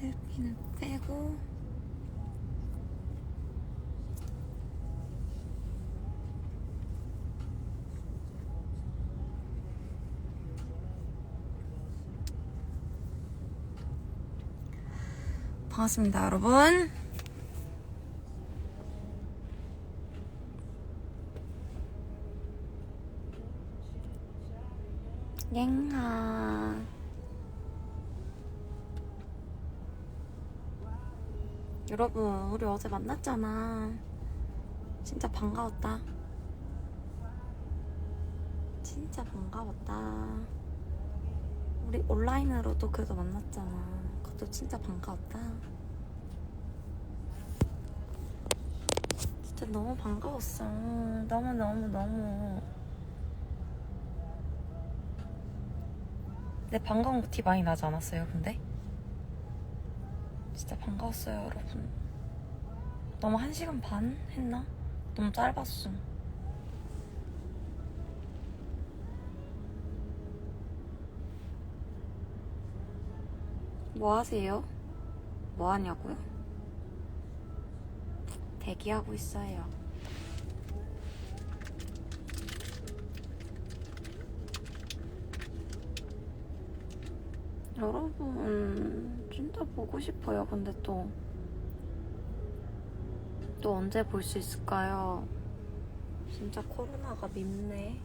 셀피는 빼고. 반갑습니다 여러분. 랭하 여러분 우리 어제 만났잖아. 진짜 반가웠다. 진짜 반가웠다. 우리 온라인으로도 그래도 만났잖아. 그것도 진짜 반가웠다. 진짜 너무 반가웠어. 너무너무너무. 내 반가운 티 많이 나지 않았어요 근데? 진짜 반가웠어요 여러분 너무 한 시간 반 했나? 너무 짧았어 뭐 하세요? 뭐 하냐고요? 대기하고 있어요 여러분 진짜 보고 싶어요. 근데 또 또 언제 볼 수 있을까요? 진짜 코로나가 밉네.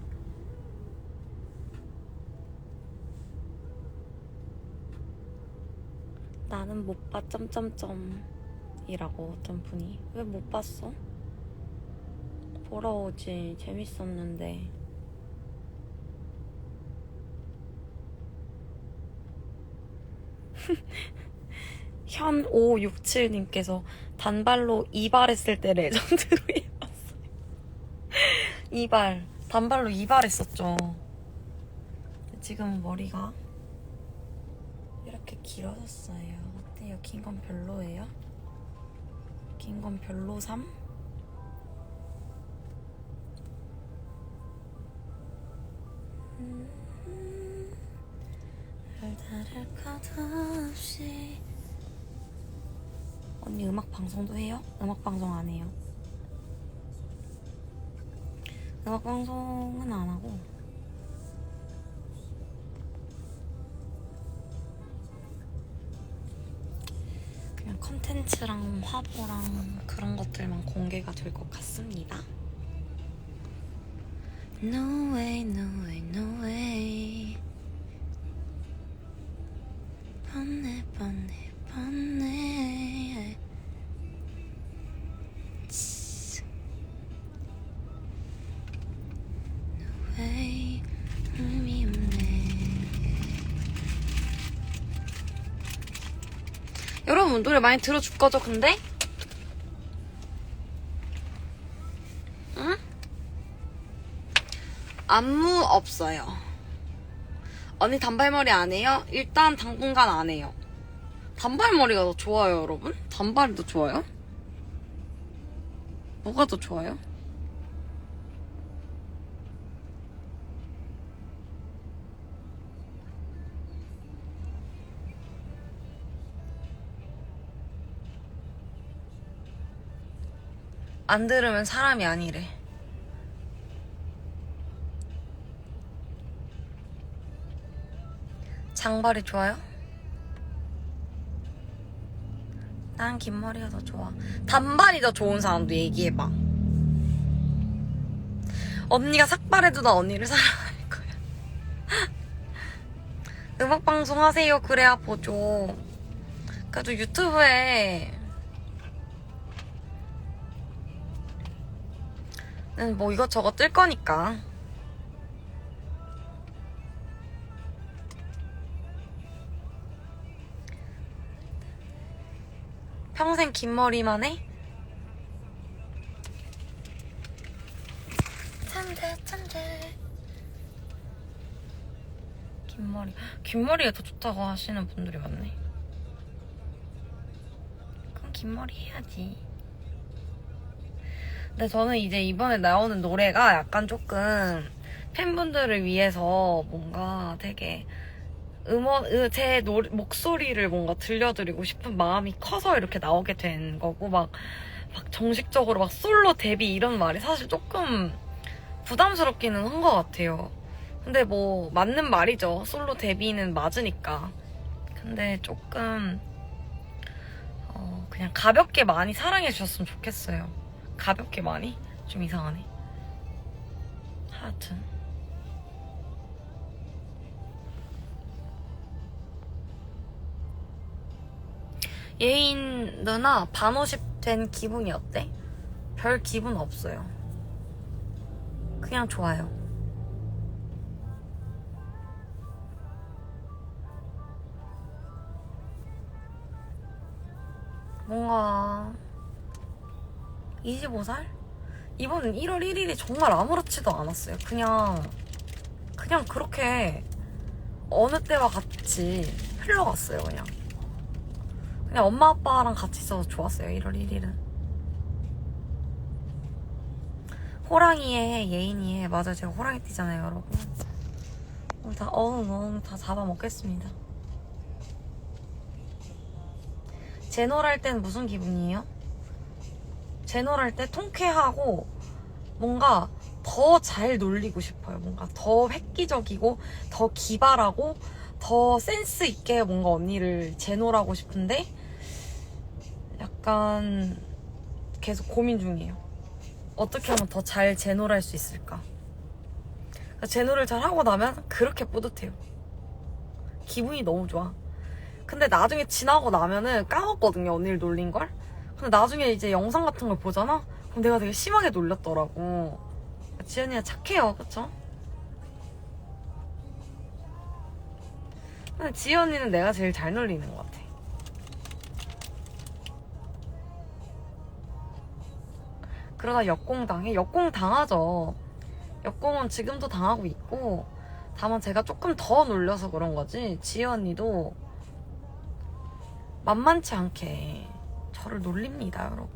나는 못 봐 점점점 이라고 어떤 분이. 왜 못 봤어? 보러 오지. 재밌었는데 현567님께서 단발로 이발했을 때 레전드로 입었어요. 이발. 단발로 이발했었죠. 지금 머리가 이렇게 길어졌어요. 어때요? 긴 건 별로예요? 긴 건 별로 3? 별다를 것 없이 언니 음악 방송도 해요? 음악 방송 안 해요. 음악 방송은 안 하고 그냥 컨텐츠랑 화보랑 그런 것들만 공개가 될 것 같습니다. No way, no way, no way. 여러분 노래 많이 들어줄 거죠, 근데? 응? 안무 없어요. 언니 단발머리 안 해요? 일단 당분간 안 해요. 단발머리가 더 좋아요, 여러분? 단발이 더 좋아요? 뭐가 더 좋아요? 안 들으면 사람이 아니래. 장발이 좋아요? 난 긴 머리가 더 좋아. 단발이 더 좋은 사람도 얘기해봐. 언니가 삭발해도 나 언니를 사랑할 거야. 음악방송 하세요. 그래야 보죠. 그래도 유튜브에 뭐 이것저것 뜰 거니까. 평생 긴 머리만 해? 참대 참대 긴 머리 긴 머리가 더 좋다고 하시는 분들이 많네 그럼 긴 머리 해야지 근데 저는 이제 이번에 나오는 노래가 약간 조금 팬분들을 위해서 뭔가 되게 음원, 으- 제 노- 목소리를 뭔가 들려드리고 싶은 마음이 커서 이렇게 나오게 된 거고, 막, 막 정식적으로 막 솔로 데뷔 이런 말이 사실 조금 부담스럽기는 한 것 같아요. 근데 뭐, 맞는 말이죠. 솔로 데뷔는 맞으니까. 근데 조금, 어, 그냥 가볍게 많이 사랑해 주셨으면 좋겠어요. 가볍게 많이? 좀 이상하네. 하여튼. 예인 누나 반오십 된 기분이 어때? 별 기분 없어요. 그냥 좋아요. 뭔가 25살? 이번 1월 1일이 정말 아무렇지도 않았어요. 그냥 그냥 그렇게 어느 때와 같이 흘러갔어요. 그냥 그냥 엄마 아빠랑 같이 있어서 좋았어요. 1월 1일은 호랑이에 예인이에 맞아요. 제가 호랑이 띠잖아요, 여러분. 오늘 다 어흥 어흥 다 잡아먹겠습니다. 할 때는 무슨 기분이에요? 제놀 할 때 통쾌하고 뭔가 더 잘 놀리고 싶어요. 뭔가 더 획기적이고 더 기발하고 더 센스 있게 뭔가 언니를 제놀하고 싶은데 약간 계속 고민 중이에요. 어떻게 하면 더 잘 제놀할 수 있을까? 그러니까 제놀을 잘 하고 나면 그렇게 뿌듯해요. 기분이 너무 좋아. 근데 나중에 지나고 나면은 까먹거든요 언니를 놀린 걸 근데 나중에 이제 영상 같은 걸 보잖아? 그럼 내가 되게 심하게 놀렸더라고. 지연이가 착해요 그쵸? 근데 지연이는 내가 제일 잘 놀리는 것 같아. 그러다 역공 당해? 역공 당하죠. 역공은 지금도 당하고 있고 다만 제가 조금 더 놀려서 그런 거지 지연 언니도 만만치 않게 저를 놀립니다, 여러분.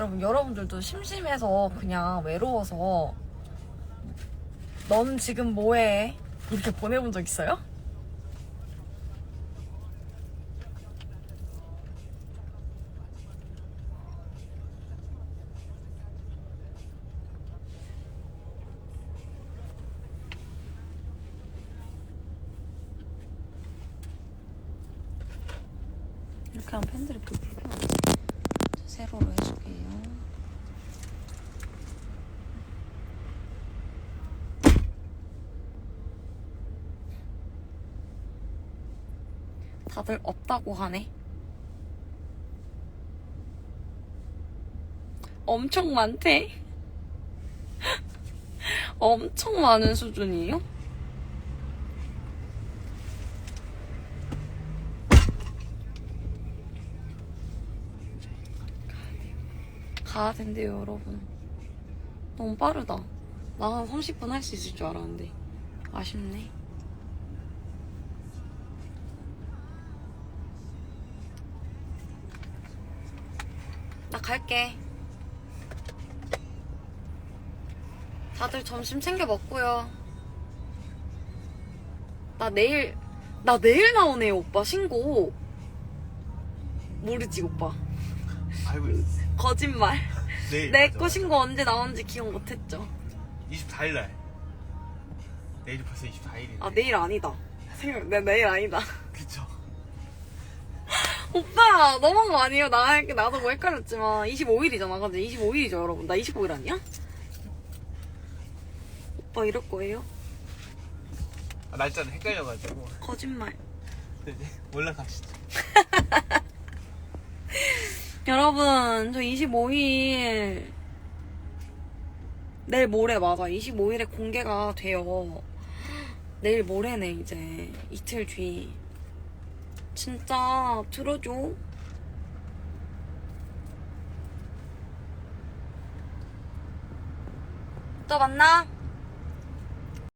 여러분, 여러분들도 심심해서 그냥 외로워서 넌 지금 뭐해? 이렇게 보내본 적 있어요? 이렇게 팬들이 또 불편하지. 세로로 해줄게요. 다들 없다고 하네. 엄청 많대. 엄청 많은 수준이에요? 가야 된대요, 여러분. 너무 빠르다. 나 한 30분 할 수 있을 줄 알았는데. 아쉽네. 갈게. 다들 점심 챙겨 먹고요. 나 내일, 나 내일 나오네요, 오빠. 신고. 모르지, 오빠. 알고 있어. 거짓말. 내일. 내 맞아, 거 맞아. 신고 언제 나오는지 기억 못했죠. 24일 날. 내일이 벌써 24일이네. 아 내일 아니다. 생각 내 내일 아니다. 그쵸. 오빠 너무한 거 아니에요? 나 나도 뭐 헷갈렸지만 25일이잖아. 근데 25일이죠 여러분. 나 25일 아니야? 오빠 이럴 거예요? 아, 날짜는 헷갈려가지고. 거짓말. 근데 올라갑시다. 여러분, 저 25일 내일 모레 맞아. 25일에 공개가 돼요. 내일 모레네 이제 이틀 뒤. 진짜 들어줘. 또 만나.